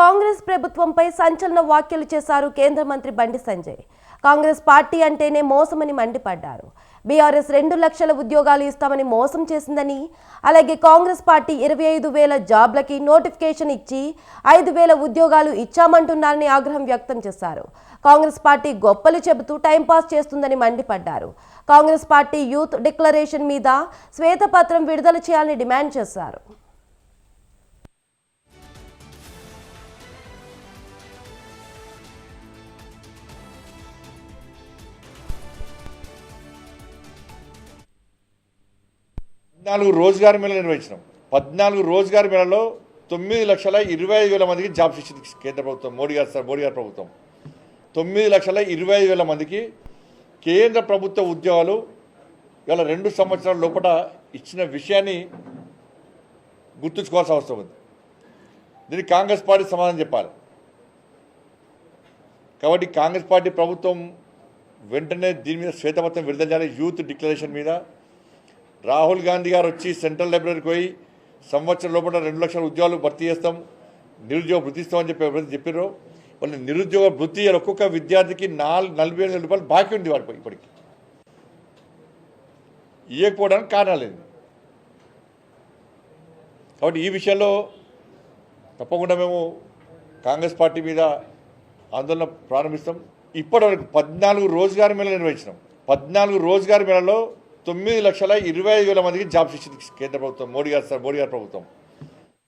కాంగ్రెస్ ప్రభుత్వంపై సంచలన వ్యాఖ్యలు చేశారు కేంద్ర మంత్రి బండి సంజయ్. కాంగ్రెస్ పార్టీ అంటేనే మోసమని మండిపడ్డారు. బీఆర్ఎస్ రెండు లక్షల ఉద్యోగాలు ఇస్తామని మోసం చేసిందని అలాగే కాంగ్రెస్ పార్టీ ఇరవై ఐదు వేల జాబ్లకి నోటిఫికేషన్ ఇచ్చి ఐదు వేల ఉద్యోగాలు ఇచ్చామంటున్నారని ఆగ్రహం వ్యక్తం చేశారు. కాంగ్రెస్ పార్టీ గొప్పలు చెబుతూ టైంపాస్ చేస్తుందని మండిపడ్డారు. కాంగ్రెస్ పార్టీ యూత్ డిక్లరేషన్ మీద శ్వేతపత్రం విడుదల చేయాలని డిమాండ్ చేశారు. పద్నాలుగు రోజుగారు మేళ నిర్వహించినాం. పద్నాలుగు రోజుగారి మేళలో తొమ్మిది లక్షల ఇరవై ఐదు వేల మందికి జాబ్స్ ఇచ్చింది కేంద్ర ప్రభుత్వం మోడీ గారు సార్ మోడీ గారి ప్రభుత్వం. తొమ్మిది లక్షల ఇరవై ఐదు వేల మందికి కేంద్ర ప్రభుత్వ ఉద్యోగాలు ఇవాళ రెండు సంవత్సరాల లోపల ఇచ్చిన విషయాన్ని గుర్తుంచుకోవాల్సిన అవసరం ఉంది. దీనికి కాంగ్రెస్ పార్టీ సమాధానం చెప్పాలి. కాబట్టి కాంగ్రెస్ పార్టీ ప్రభుత్వం వెంటనే దీని మీద శ్వేతపత్రం విడుదల చేయాలి. యూత్ డిక్లరేషన్ మీద రాహుల్ గాంధీ గారు వచ్చి సెంట్రల్ లైబ్రరీకి పోయి సంవత్సరం లోపల రెండు లక్షల ఉద్యోగాలు భర్తీ చేస్తాం నిరుద్యోగ భృతి ఇస్తామని చెప్పి ఎవరైతే చెప్పారో వాళ్ళు నిరుద్యోగ వృత్తి ఒక్కొక్క విద్యార్థికి నాలుగు నలభై వేల రూపాయలు బాకీ ఉంది వాడిపై ఇప్పటికి. ఇవ్వకపోవడానికి కారణాలు లేదు. కాబట్టి ఈ విషయంలో తప్పకుండా మేము కాంగ్రెస్ పార్టీ మీద ఆందోళన ప్రారంభిస్తాం. ఇప్పటివరకు పద్నాలుగు రోజుగారి మేళ నిర్వహించినాం. పద్నాలుగు రోజుగారి మేళలో తొమ్మిది లక్షల ఇరవై ఐదు వేల మందికి జాబ్స్ ఇచ్చింది కేంద్ర ప్రభుత్వం మోడీ గారు సార్ మోడీ గారి ప్రభుత్వం.